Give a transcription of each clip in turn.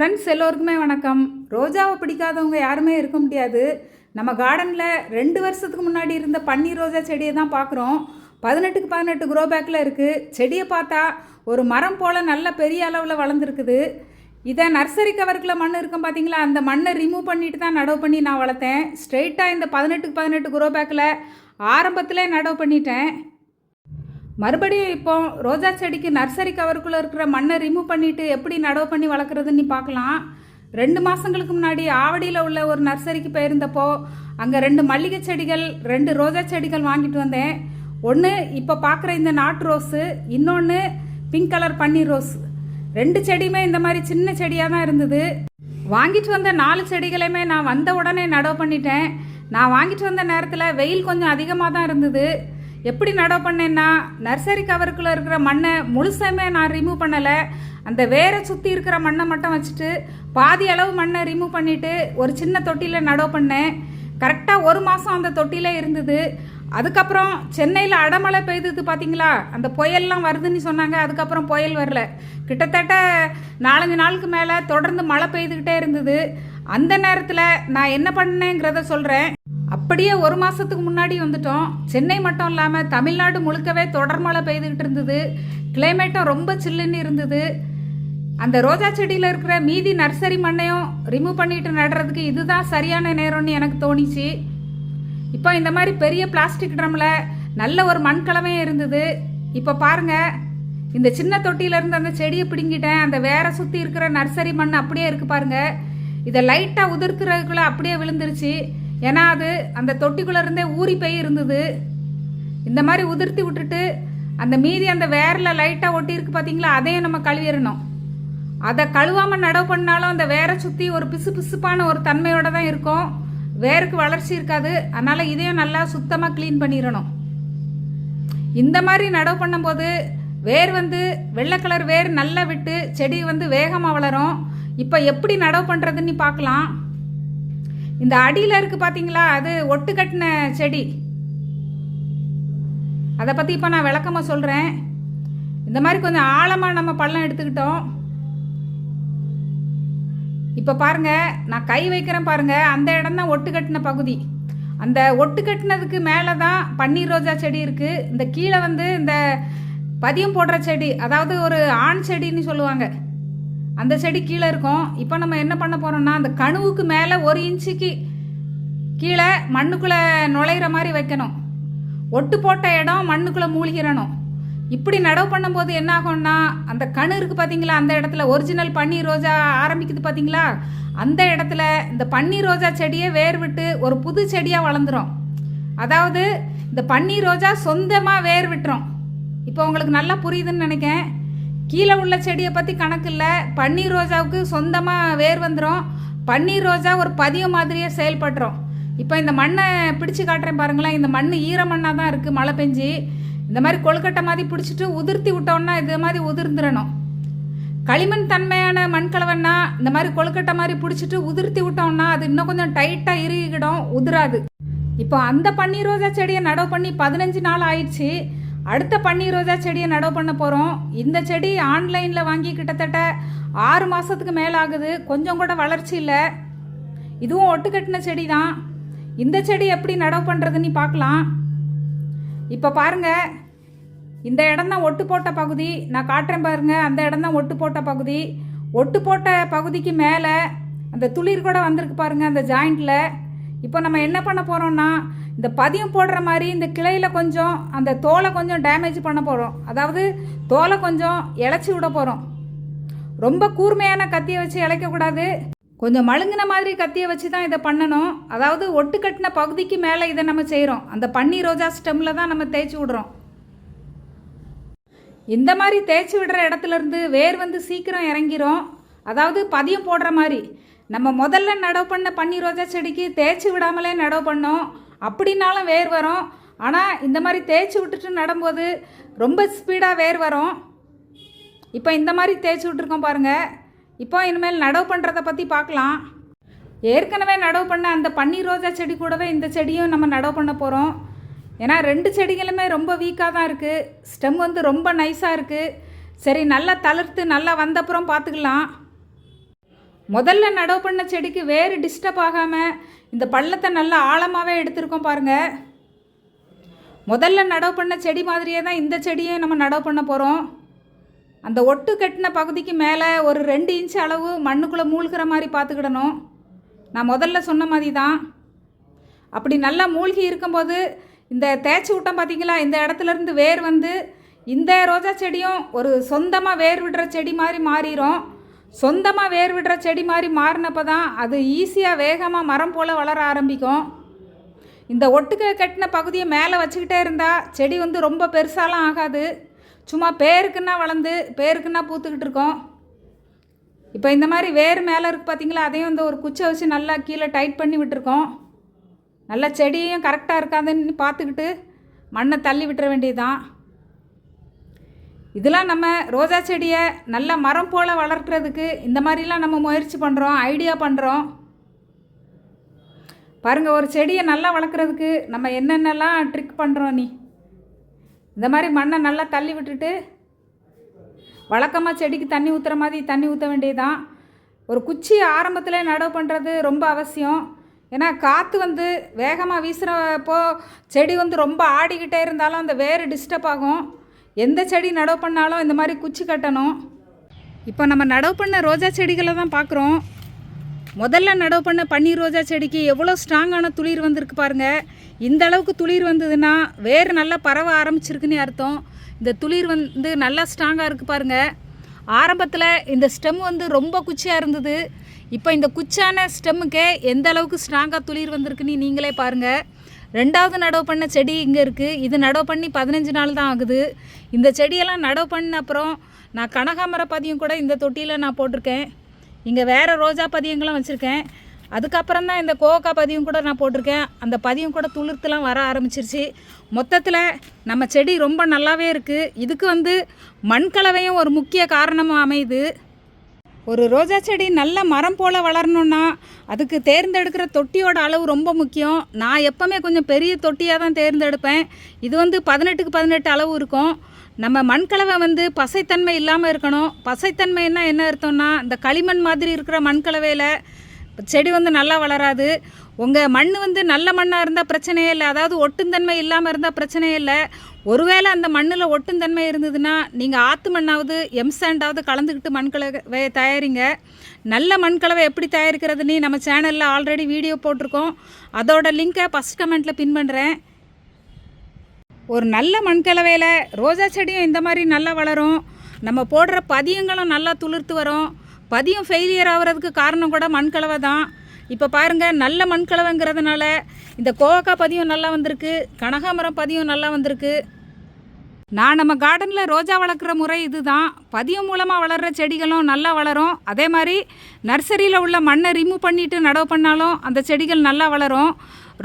Friends எல்லோருக்குமே வணக்கம். ரோஜாவை பிடிக்காதவங்க யாருமே இருக்க முடியாது. நம்ம கார்டனில் ரெண்டு வருஷத்துக்கு முன்னாடி இருந்த பன்னீர் ரோஜா செடியை தான் பார்க்குறோம். பதினெட்டுக்கு பதினெட்டு க்ரோ பேக்கில் இருக்குது செடியை பார்த்தா ஒரு மரம் போல் நல்ல பெரிய அளவில் வளர்ந்துருக்குது. இதை நர்சரி கவருக்குள்ள மண் இருக்கும் பார்த்தீங்களா அந்த மண்ணை ரிமூவ் பண்ணிட்டு தான் நடவு பண்ணி நான் வளர்த்தேன். ஸ்ட்ரெயிட்டாக இந்த பதினெட்டுக்கு பதினெட்டு க்ரோ பேக்கில் ஆரம்பத்திலே நடவு பண்ணிட்டேன். மறுபடியும் இப்போ ரோஜா செடிக்கு நர்சரி கவருக்குள்ளே இருக்கிற மண்ணை ரிமூவ் பண்ணிட்டு எப்படி நடவு பண்ணி வளர்க்குறதுன்னு பார்க்கலாம். ரெண்டு மாதங்களுக்கு முன்னாடி ஆவடியில் உள்ள ஒரு நர்சரிக்கு போயிருந்தப்போ அங்கே ரெண்டு மல்லிகை செடிகள் ரெண்டு ரோஜா செடிகள் வாங்கிட்டு வந்தேன். ஒன்று இப்போ பார்க்குற இந்த நாட்டு ரோஸு இன்னொன்று பிங்க் கலர் பன்னீர் ரோஸ். ரெண்டு செடியுமே இந்த மாதிரி சின்ன செடியாக தான் இருந்தது. வாங்கிட்டு வந்த நாலு செடிகளையுமே நான் வந்த உடனே நடவு பண்ணிட்டேன். நான் வாங்கிட்டு வந்த நேரத்தில் வெயில் கொஞ்சம் அதிகமாக தான் இருந்தது. எப்படி நடவு பண்ணேன்னா நர்சரி கவருக்குள்ளே இருக்கிற மண்ணை முழுசாமே நான் ரிமூவ் பண்ணலை. அந்த வேரை சுற்றி இருக்கிற மண்ணை மட்டும் வச்சுட்டு பாதி அளவு மண்ணை ரிமூவ் பண்ணிவிட்டு ஒரு சின்ன தொட்டியில் நடவு பண்ணேன். கரெக்டாக ஒரு மாதம் அந்த தொட்டியில் இருந்தது. அதுக்கப்புறம் சென்னையில் அடமழை பெய்தது பார்த்தீங்களா அந்த புயல்லாம் வருதுன்னு சொன்னாங்க. அதுக்கப்புறம் புயல் வரல. கிட்டத்தட்ட நாலஞ்சு நாளுக்கு மேலே தொடர்ந்து மழை பெய்துக்கிட்டே இருந்தது. அந்த நேரத்தில் நான் என்ன பண்ணேங்கிறத சொல்கிறேன் அப்படியே ஒரு மாதத்துக்கு முன்னாடி வந்துட்டோம். சென்னை மட்டும் இல்லாமல் தமிழ்நாடு முழுக்கவே தொடர் மழை பெய்துக்கிட்டு இருந்தது. கிளைமேட்டும் ரொம்ப சில்லுன்னு இருந்தது. அந்த ரோஜா செடியில் இருக்கிற மீதி நர்சரி மண்ணையும் ரிமூவ் பண்ணிட்டு நடுறதுக்கு இதுதான் சரியான நேரம்னு எனக்கு தோணிச்சு. இப்போ இந்த மாதிரி பெரிய பிளாஸ்டிக் ட்ரம்மில் நல்ல ஒரு மண் கலவையும் இருந்தது. இப்போ பாருங்க இந்த சின்ன தொட்டியில இருந்து அந்த செடியை பிடுங்கிட்டேன். அந்த வேற சுற்றி இருக்கிற நர்சரி மண் அப்படியே இருக்கு பாருங்க. இதை லைட்டாக உதிர்க்கிறதுக்குள்ள அப்படியே விழுந்துருச்சு. ஏன்னா அது அந்த தொட்டிக்குள்ளே இருந்தே ஊறி போய் இருந்தது. இந்த மாதிரி உதிர்த்தி விட்டுட்டு அந்த மீதி அந்த வேரில் லைட்டாக ஒட்டியிருக்கு பார்த்தீங்களா அதையும் நம்ம கழுவிடணும். அதை கழுவாமல் நடவு பண்ணாலும் அந்த வேரை சுற்றி ஒரு பிசு பிசுப்பான ஒரு தன்மையோடு தான் இருக்கும். வேருக்கு வளர்ச்சி இருக்காது. அதனால் இதையும் நல்லா சுத்தமாக க்ளீன் பண்ணிடணும். இந்த மாதிரி நடவு பண்ணும்போது வேர் வந்து வெள்ளை கலர் வேர் நல்லா விட்டு செடி வந்து வேகமாக வளரும். இப்போ எப்படி நடவு பண்ணுறதுன்னு பார்க்கலாம். இந்த அடியில் இருக்குது பார்த்தீங்களா அது ஒட்டு கட்டின செடி. அதை பற்றி இப்போ நான் விளக்கமாக சொல்கிறேன் இந்த மாதிரி கொஞ்சம் ஆழமாக நம்ம பள்ளம் எடுத்துக்கிட்டோம். இப்போ பாருங்க நான் கை வைக்கிறேன் பாருங்க அந்த இடம் தான் ஒட்டு கட்டின பகுதி. அந்த ஒட்டு கட்டினதுக்கு மேலே தான் பன்னீர் ரோஜா செடி இருக்குது இந்த கீழே வந்து இந்த பதியம் போடுற செடி அதாவது ஒரு ஆண் செடின்னு சொல்லுவாங்க. அந்த செடி கீழே இருக்கும். இப்போ நம்ம என்ன பண்ண போகிறோம்னா அந்த கணுவுக்கு மேலே ஒரு இன்ச்சுக்கு கீழே மண்ணுக்குள்ளே நுழையிற மாதிரி வைக்கணும். ஒட்டு போட்ட இடம் மண்ணுக்குள்ளே மூழ்கிறணும். இப்படி நடவு பண்ணும்போது என்ன ஆகும்னா அந்த கணு இருக்குது பார்த்தீங்களா அந்த இடத்துல ஒரிஜினல் பன்னீர் ரோஜா ஆரம்பிக்குது பார்த்தீங்களா அந்த இடத்துல இந்த பன்னீர் ரோஜா செடியை வேர் விட்டு ஒரு புது செடியாக வளர்ந்துரும். அதாவது இந்த பன்னீர் ரோஜா சொந்தமாக வேர் விட்டுரும் இப்போ உங்களுக்கு நல்லா புரியுதுன்னு நினைக்கேன் கீழே உள்ள செடியை பற்றி கணக்கு இல்லை. பன்னீர் ரோஜாவுக்கு சொந்தமாக வேர் வந்துடும் பன்னீர் ரோஜா ஒரு பதியம் மாதிரியே செயல்படுறோம் இப்போ இந்த மண்ணை பிடிச்சு காட்டுறேன் பாருங்களேன். இந்த மண் ஈர மண்ணாக தான் இருக்குது மழை பெஞ்சு. இந்த மாதிரி கொழுக்கட்டை மாதிரி பிடிச்சிட்டு உதிர்த்தி விட்டோம்னா இது மாதிரி உதிர்ந்துடணும் களிமண் தன்மையான மண்கலவன்னா இந்த மாதிரி கொழுக்கட்டை மாதிரி பிடிச்சிட்டு உதிர்த்தி விட்டோம்னா அது இன்னும் கொஞ்சம் டைட்டாக இறுகிடும் உதிராது. இப்போ அந்த பன்னீர் ரோஜா செடியை நடவு பண்ணி பதினஞ்சு நாள் ஆயிடுச்சு. அடுத்த பன்னீர் ரோஜா செடியை நடவு பண்ண போகிறோம் இந்த செடி ஆன்லைனில் வாங்கி கிட்டத்தட்ட ஆறு மாதத்துக்கு மேலே ஆகுது. கொஞ்சம் கூட வளர்ச்சி இல்லை. இதுவும் ஒட்டு கட்டின செடி தான் இந்த செடி எப்படி நடவு பண்ணுறதுன்னு பார்க்கலாம். இப்போ பாருங்க. இந்த இடம் தான் ஒட்டு போட்ட பகுதி. நான் காட்டுறேன் பாருங்கள் அந்த இடம் தான் ஒட்டு போட்ட பகுதி. ஒட்டு போட்ட பகுதிக்கு மேலே அந்த துளிர் கூட வந்திருக்கு பாருங்கள் அந்த ஜாயிண்டில். இப்போ நம்ம என்ன பண்ண போகிறோம்னா இந்த பதியம் போடுற மாதிரி இந்த கிளையில் கொஞ்சம் அந்த தோலை கொஞ்சம் டேமேஜ் பண்ண போகிறோம் அதாவது தோலை கொஞ்சம் இழைச்சி விட போகிறோம் ரொம்ப கூர்மையான கத்தியை வச்சு இழைக்கக்கூடாது கொஞ்சம் மழுங்கின மாதிரி கத்தியை வச்சு தான் இதை பண்ணணும். அதாவது ஒட்டு கட்டின பகுதிக்கு மேலே இதை நம்ம செய்கிறோம் அந்த பன்னி ரோஜா ஸ்டெம்மில் தான் நம்ம தேய்ச்சி விடுறோம். இந்த மாதிரி தேய்ச்சி விடுற இடத்துல இருந்து வேர் வந்து சீக்கிரம் இறங்கிரும். அதாவது பதியம் போடுற மாதிரி. நம்ம முதல்ல நடவு பண்ண பன்னி ரோஜா செடிக்கு தேய்ச்சி விடாமலே நடவு பண்ணோம். அப்படின்னாலும் வேர் வரும். ஆனால் இந்த மாதிரி தேய்ச்சி விட்டுட்டு நடும்போது ரொம்ப ஸ்பீடாக வேர் வரும். இப்போ இந்த மாதிரி தேய்ச்சி விட்ருக்கோம் பாருங்கள் இப்போ இனிமேல் நடவு பண்ணுறதை பற்றி பார்க்கலாம். ஏற்கனவே நடவு பண்ண அந்த பன்னீர் ரோஜா செடி கூடவே இந்த செடியும் நம்ம நடவு பண்ண போகிறோம் ஏன்னா ரெண்டு செடிகளுமே ரொம்ப வீக்காக தான் இருக்குது ஸ்டெம் வந்து ரொம்ப நைஸாக இருக்குது சரி நல்லா தளர்த்து நல்லா வந்தப்புறம் பார்த்துக்கலாம். முதல்ல நடவு பண்ண செடிக்கு வேறு டிஸ்டர்ப் ஆகாமல் இந்த பள்ளத்தை நல்லா ஆழமாகவே எடுத்திருக்கோம் பாருங்கள் முதல்ல நடவு பண்ண செடி மாதிரியே தான் இந்த செடியும் நம்ம நடவு பண்ண போகிறோம் அந்த ஒட்டு கட்டின பகுதிக்கு மேலே ஒரு ரெண்டு இன்ச் அளவு மண்ணுக்குள்ளே மூழ்கிற மாதிரி பார்த்துக்கிடணும். நான் முதல்ல சொன்ன மாதிரி தான். அப்படி நல்லா மூழ்கி இருக்கும்போது இந்த தேய்ச்சி விட்டோம் பார்த்தீங்களா இந்த இடத்துல இருந்து வேர் வந்து இந்த ரோஜா செடியும் ஒரு சொந்தமாக வேர் விடுற செடி மாதிரி மாறிடும் சொந்தமாக வேர் விடுற செடி மாதிரி மாறினப்போ தான் அது ஈஸியாக வேகமாக மரம் போல் வளர ஆரம்பிக்கும். இந்த ஒட்டுக்க கட்டின பகுதியை மேலே வச்சுக்கிட்டே இருந்தால் செடி வந்து ரொம்ப பெருசாலாம் ஆகாது. சும்மா பேருக்குன்னா வளர்ந்து பேருக்குன்னா பூத்துக்கிட்டு இருக்கோம். இப்போ இந்த மாதிரி வேர் மேலே இருக்கு பார்த்தீங்களா அதையும் வந்து ஒரு குச்சை வச்சு நல்லா கீழே டைட் பண்ணி விட்டுருக்கோம். நல்லா செடியும் கரெக்டாக இருக்காதுன்னு பார்த்துக்கிட்டு மண்ணை தள்ளி விட்டுற வேண்டியதுதான். இதெல்லாம் நம்ம ரோஜா செடியை நல்ல மரம் போல் வளர்க்குறதுக்கு இந்த மாதிரிலாம் நம்ம முயற்சி பண்ணுறோம் ஐடியா பண்ணுறோம் பாருங்கள் ஒரு செடியை நல்லா வளர்க்குறதுக்கு நம்ம என்னென்னலாம் ட்ரிக் பண்ணுறோம் நீ? இந்த மாதிரி மண்ணை நல்லா தள்ளி விட்டுட்டு வழக்கமாக செடிக்கு தண்ணி ஊற்றுற மாதிரி தண்ணி ஊற்ற வேண்டியதுதான். ஒரு குச்சி ஆரம்பத்தில் நடவு பண்ணுறது ரொம்ப அவசியம். ஏன்னா காற்று வந்து வேகமாக வீசுகிறப்போ செடி வந்து ரொம்ப ஆடிக்கிட்டே இருந்தாலும் அந்த வேர் டிஸ்டர்ப் ஆகும். எந்த செடி நடவு பண்ணாலும் இந்த மாதிரி குச்சி கட்டணும். இப்போ நம்ம நடவு பண்ண ரோஜா செடிகளை தான் பார்க்குறோம். முதல்ல நடவு பண்ண பன்னீர் ரோஜா செடிக்கு எவ்வளோ ஸ்ட்ராங்கான துளிர் வந்திருக்கு பாருங்கள் இந்த அளவுக்கு துளிர் வந்ததுன்னா வேர் நல்லா பரவ ஆரம்பிச்சிருக்குன்னு அர்த்தம். இந்த துளிர் வந்து நல்லா ஸ்ட்ராங்காக இருக்குது பாருங்கள் ஆரம்பத்தில் இந்த ஸ்டெம் வந்து ரொம்ப குச்சியாக இருந்தது. இப்போ இந்த குச்சான ஸ்டெம்முக்கே எந்த அளவுக்கு ஸ்ட்ராங்காக துளிர் வந்திருக்குன்னு நீங்களே பாருங்கள் ரெண்டாவது நடவு பண்ண செடி இங்கே இருக்குது இது நடவு பண்ணி பதினஞ்சு நாள் தான் ஆகுது. இந்த செடியெல்லாம் நடவு பண்ண அப்புறம் நான் கனகாமர பதியம் கூட இந்த தொட்டியில் நான் போட்டிருக்கேன். இங்கே வேறு ரோஜா பதியங்களும் வச்சுருக்கேன். அதுக்கப்புறம் தான் இந்த கோவக்காய் பதியம் கூட நான் போட்டிருக்கேன். அந்த பதியம் கூட துளிர்த்துலாம் வர ஆரம்பிச்சிருச்சு. மொத்தத்தில் நம்ம செடி ரொம்ப நல்லாவே இருக்குது இதுக்கு வந்து மண்கலவையும் ஒரு முக்கிய காரணமாக அமையுது. ஒரு ரோஜா செடி நல்ல மரம் போல் வளரணுன்னா அதுக்கு தேர்ந்தெடுக்கிற தொட்டியோட அளவு ரொம்ப முக்கியம். நான் எப்போவுமே கொஞ்சம் பெரிய தொட்டியாக தான் தேர்ந்தெடுப்பேன். இது வந்து பதினெட்டுக்கு பதினெட்டு அளவு இருக்கும். நம்ம மண்கலவை வந்து பசைத்தன்மை இல்லாமல் இருக்கணும். பசைத்தன்மைன்னா என்ன அர்த்தம்னா இந்த களிமண் மாதிரி இருக்கிற மண்கலவையில் செடி வந்து நல்லா வளராது. உங்கள் மண் வந்து நல்ல மண்ணாக இருந்தால் பிரச்சனையே இல்லை. அதாவது ஒட்டுந்தன்மை இல்லாமல் இருந்தால் பிரச்சனையே இல்லை. ஒருவேளை அந்த மண்ணில் ஒட்டுந்தன்மை இருந்ததுன்னா நீங்கள் ஆற்று மண்ணாவது எம்சாண்டாவது கலந்துக்கிட்டு மண்கலவை தயாரிங்க. நல்ல மண்கலவை எப்படி தயாரிக்கிறதுன்னு நம்ம சேனலில் ஆல்ரெடி வீடியோ போட்டிருக்கோம். அதோட லிங்க்கை ஃபஸ்ட் கமெண்ட்டில் பின் பண்ணுறேன் ஒரு நல்ல மண்கலவையில் ரோஜா செடியும் இந்த மாதிரி நல்லா வளரும். நம்ம போடுற பதியங்களும் நல்லா துளிர்த்து வரும். பதியம் ஃபெயிலியர் ஆகிறதுக்கு காரணம் கூட மண்கலவை தான் இப்போ பாருங்கள் நல்ல மண்கலவைங்கிறதுனால இந்த கோவக்காய் பதியம் நல்லா வந்திருக்கு கனகாமரம் பதியம் நல்லா வந்திருக்கு. நான் நம்ம கார்டனில் ரோஜா வளர்க்குற முறை இதுதான். பதியம் மூலமாக வளர்கிற செடிகளும் நல்லா வளரும். அதே மாதிரி நர்சரியில் உள்ள மண்ணை ரிமூவ் பண்ணிவிட்டு நடவு பண்ணாலும் அந்த செடிகள் நல்லா வளரும்.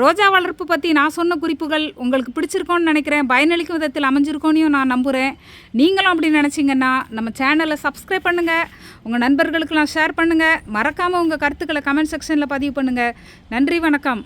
ரோஜா வளர்ப்பு பற்றி நான் சொன்ன குறிப்புகள் உங்களுக்கு பிடிச்சிருக்கோன்னு நினைக்கிறேன். பயனளிக்கும் விதத்தில் அமைஞ்சிருக்கோனையும் நான் நம்புகிறேன் நீங்களும் அப்படி நினச்சிங்கன்னா நம்ம சேனலை சப்ஸ்கிரைப் பண்ணுங்கள் உங்கள் நண்பர்களுக்கெல்லாம் ஷேர் பண்ணுங்கள் மறக்காமல் உங்கள் கருத்துக்களை கமெண்ட் செக்ஷனில் பதிவு பண்ணுங்கள் நன்றி வணக்கம்.